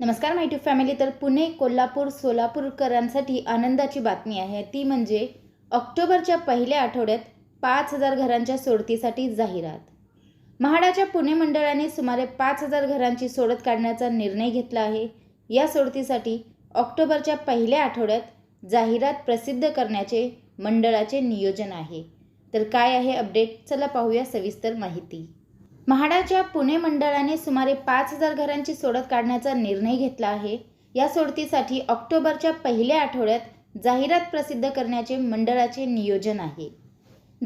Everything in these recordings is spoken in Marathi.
नमस्कार माय टू फॅमिली तर पुणे कोल्हापूर सोलापूरकरांसाठी आनंदाची बातमी आहे. ती म्हणजे ऑक्टोबरच्या पहिल्या आठवड्यात पाच हजार घरांच्या सोडतीसाठी जाहिरात. म्हाडाच्या पुणे मंडळाने सुमारे पाच हजार घरांची सोडत काढण्याचा निर्णय घेतला आहे. या सोडतीसाठी ऑक्टोबरच्या पहिल्या आठवड्यात जाहिरात प्रसिद्ध करण्याचे मंडळाचे नियोजन आहे. तर काय आहे अपडेट? चला पाहूया सविस्तर माहिती. म्हाडाच्या पुणे मंडळाने सुमारे पाच हजार घरांची सोडत काढण्याचा निर्णय घेतला आहे. या सोडतीसाठी ऑक्टोबरच्या पहिल्या आठवड्यात जाहिरात प्रसिद्ध करण्याचे मंडळाचे नियोजन आहे.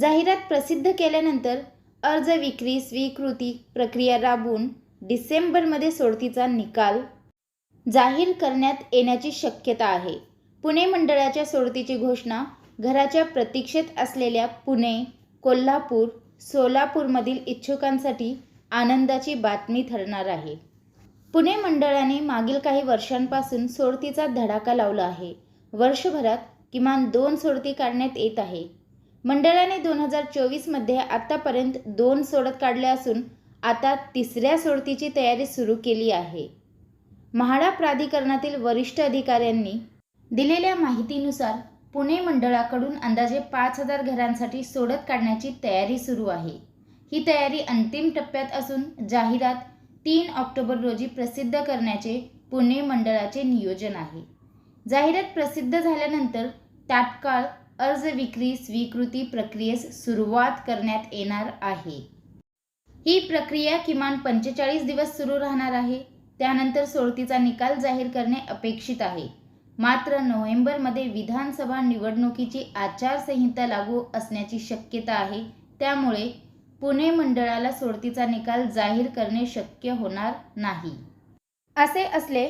जाहिरात प्रसिद्ध केल्यानंतर अर्ज विक्री स्वीकृती प्रक्रिया राबवून डिसेंबरमध्ये सोडतीचा निकाल जाहीर करण्यात येण्याची शक्यता आहे. पुणे मंडळाच्या सोडतीची घोषणा घराच्या प्रतीक्षेत असलेल्या पुणे कोल्हापूर सोलापूरमधील इच्छुकांसाठी आनंदाची बातमी ठरणार आहे. पुणे मंडळाने मागील काही वर्षांपासून सोडतीचा धडाका लावला आहे. वर्षभरात किमान दोन सोडती काढण्यात येत आहे. मंडळाने दोन हजार चोवीसमध्ये आत्तापर्यंत दोन सोडत काढल्या असून आता तिसऱ्या सोडतीची तयारी सुरू केली आहे. म्हाडा प्राधिकरणातील वरिष्ठ अधिकाऱ्यांनी दिलेल्या माहितीनुसार पुणे मंडळाकडून अंदाजे पाच हजार घरांसाठी सोडत काढण्याची तयारी सुरू आहे. ही तयारी अंतिम टप्प्यात असून जाहिरात तीन ऑक्टोबर रोजी प्रसिद्ध करण्याचे पुणे मंडळाचे नियोजन आहे. जाहिरात प्रसिद्ध झाल्यानंतर तात्काळ अर्ज विक्री स्वीकृती प्रक्रियेस सुरुवात करण्यात येणार आहे. ही प्रक्रिया किमान पंचेचाळीस दिवस सुरू राहणार आहे. त्यानंतर सोडतीचा निकाल जाहीर करणे अपेक्षित आहे. मात्र नोव्हेंबरमध्ये विधानसभा निवडणुकीची आचारसंहिता लागू असण्याची शक्यता आहे. त्यामुळे पुणे मंडळाला सोडतीचा निकाल जाहीर करणे शक्य होणार नाही. असे असले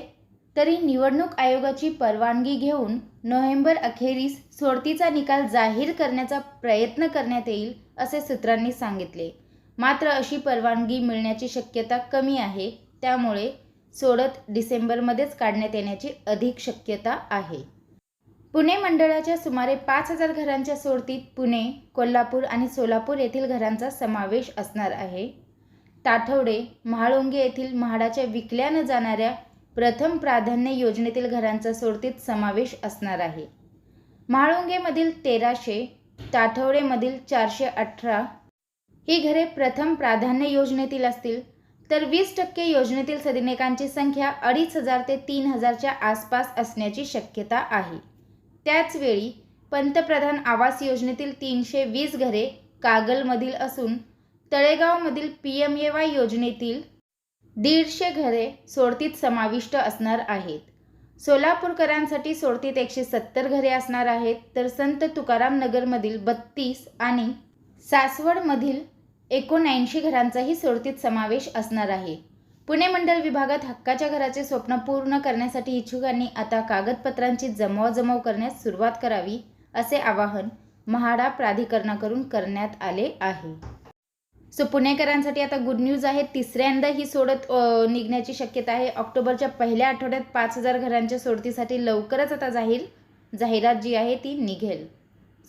तरी निवडणूक आयोगाची परवानगी घेऊन नोव्हेंबर अखेरीस सोडतीचा निकाल जाहीर करण्याचा प्रयत्न करण्यात येईल असे सूत्रांनी सांगितले. मात्र अशी परवानगी मिळण्याची शक्यता कमी आहे. त्यामुळे सोडत डिसेंबरमध्येच काढण्यात येण्याची अधिक शक्यता आहे. पुणे मंडळाच्या सुमारे पाच हजार घरांच्या सोडतीत पुणे कोल्हापूर आणि सोलापूर येथील घरांचा समावेश असणार आहे. ताठवडे महाळुंगे येथील म्हाडाच्या विकल्या न जाणाऱ्या प्रथम प्राधान्य योजनेतील घरांचा सोडतीत समावेश असणार आहे. म्हाळुंगेमधील तेराशे ताठवडेमधील चारशे अठरा ही घरे प्रथम प्राधान्य योजनेतील असतील तर वीस टक्के योजनेतील सदनिकांची संख्या अडीच हजार ते तीन हजारच्या आसपास असण्याची शक्यता आहे. त्याचवेळी पंतप्रधान आवास योजनेतील तीनशे वीस घरे कागलमधील असून तळेगावमधील पी एम ए वाय योजनेतील दीडशे घरे सोडतीत समाविष्ट असणार आहेत. सोलापूरकरांसाठी सोडतीत एकशे सत्तर घरे असणार आहेत तर संत तुकाराम नगरमधील बत्तीस आणि सासवडमधील एकोणऐंशी घरांचाही सोडतीत समावेश असणार आहे. पुणे मंडल विभागात हक्काच्या घराचे स्वप्न पूर्ण करण्यासाठी इच्छुकांनी आता कागदपत्रांची जमवाजमव करण्यास सुरुवात करावी असे आवाहन म्हाडा प्राधिकरणाकडून करण्यात आले आहे. सो पुणेकरांसाठी आता गुड न्यूज आहे. तिसऱ्यांदा ही सोडत निघण्याची शक्यता आहे. ऑक्टोबरच्या पहिल्या आठवड्यात पाच हजार घरांच्या सोडतीसाठी लवकरच आता जाहीर जाहिरात जी आहे ती निघेल.